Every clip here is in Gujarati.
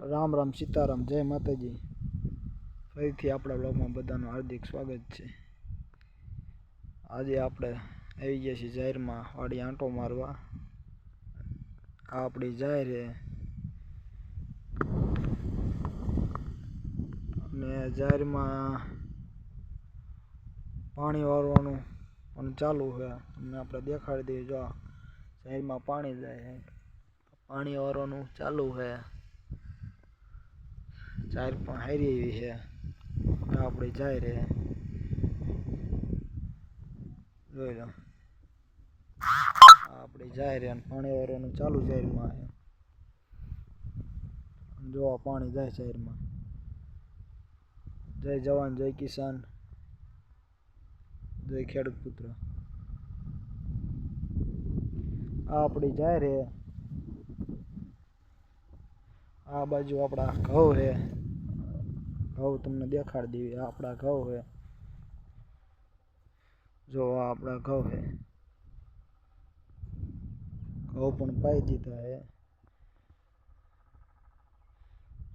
રામ રામ સીતારામ, જય માતાજી. ફરીથી આપણા બ્લોગમાં બધાનું હાર્દિક સ્વાગત છે. આજે આપણે આવી ગયા છીએ જાહેરમાં વાડી આંટો મારવા. આ આપણી જાહેર છે. અને જાહેરમાં પાણી વાળવાનું પણ ચાલુ છે. તમને આપણે દેખાડી દઈએ જો જાહેરમાં પાણી જાય. પાણી વાળવાનું ચાલુ છે. ચાર પણ હારી એવી છે. આપણે જાય રે. જોઈ લો. આપણે જાય રે અને પાણી વાળવાનું ચાલુ શહેરમાં જોવા પાણી જાય શહેરમાં. જય જવાન, જય કિસાન. જય ખેડૂત પુત્ર. આપણી જાય રે. આ બાજુ આપણા ઘઉં છે. ઘઉં તમને દેખાડી દેવી, આ આપણા ઘઉં છે. જો આ આપણા ઘઉં છે. ઘઉં પણ પાઈ દીધા છે.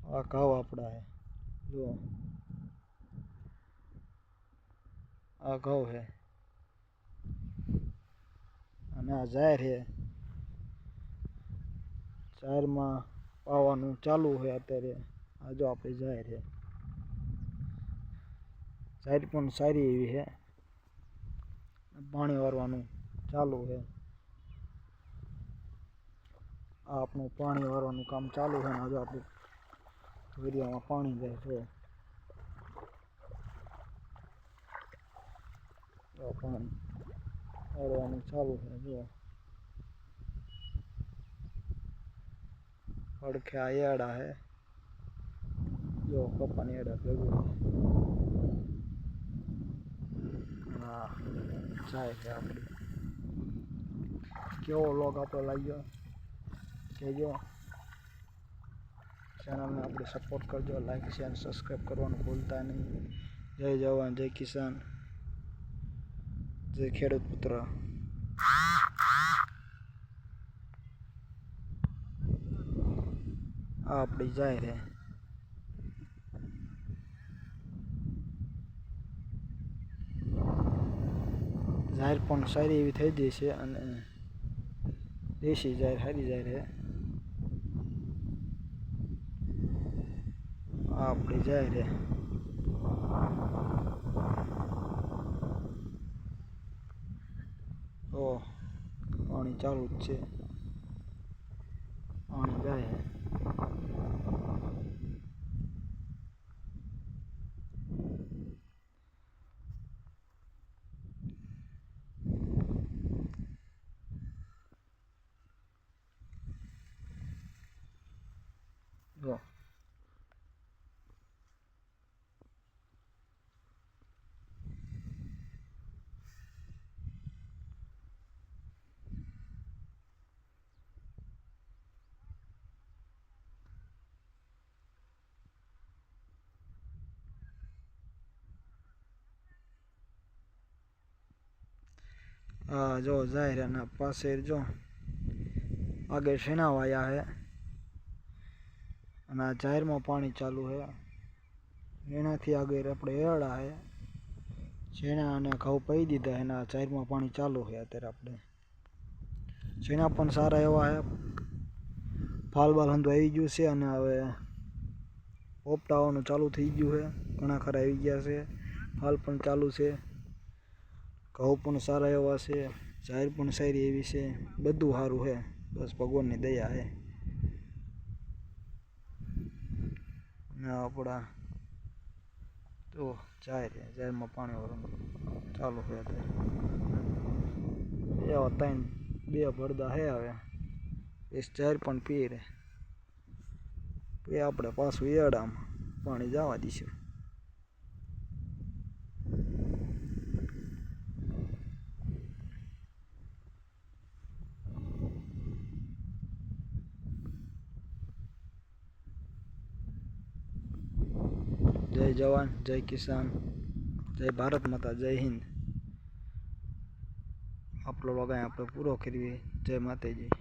આ ઘઉં આપણા છે. જો. આ ઘઉં છે. અને આ જાહેર છે. જાહેરમાં પાવાનું ચાલુ છે અત્યારે. આ જો આપણે જાહેર છે. સાઈડ પણ સારી એવી છે. પાણી વારવાનું ચાલુ છે. આપણું પાણી વારવાનું કામ ચાલુ છે ને આજે આપણું વેરિયામાં પાણી જાય છે. પાણી વાળવાનું ચાલુ છે જો પડખે આ એડા છે જો કપાની એડા ભેગું હા જાય છે આપણી કેવો લોગ આપણો લાગ્યો કહેજો ચેનલને આપણે સપોર્ટ કરજો લાઈક શેર સબસ્ક્રાઈબ કરવાનું ભૂલતા નહીં જય જવાન જય કિસાન જય ખેડૂત પુત્ર આપણી જાય છે જાહેર પણ સારી એવી થઈ ગઈ છે અને દેશી જાહેર સારી જાહેર છે આપણી જાહેર છે ઓ પાણી ચાલુ જ છે. પાણી જાય છે હા જો અને પાસે જો આગળ શેના વાયા છે અને આ જાહેરમાં પાણી ચાલુ છે એનાથી આગળ આપણે એરડા છે શેણા અને ઘઉં પહી દીધા એના જાહેરમાં પાણી ચાલુ છે અત્યારે આપણે. શેણા પણ સારા એવા છે ફાલ બાલ હંધું આવી ગયું છે અને હવે પોપટાવાનું ચાલુ થઈ ગયું છે ઘણા ખરા આવી ગયા છે. ફાલ પણ ચાલુ છે. ઘઉં પણ સારા એવા છે, જાહેર પણ સારી એવી છે, બધું સારું છે. બસ ભગવાનની દયા છે. ને આપણા તો જાહેર જાહેરમાં પાણી વાળું ચાલુ છે અત્યારે. એવા ત્રણ, બે ભરદા છે હવે. એ જાહેર પણ પી રહે. એ આપણે પાછું એડામાં પાણી જવા દઈશું. જય જવાન, જય કિસાન, જય ભારત માતા, જય હિન્દ. આપણો લોગ આપણે પૂરો કરીએ. જય માતાજી.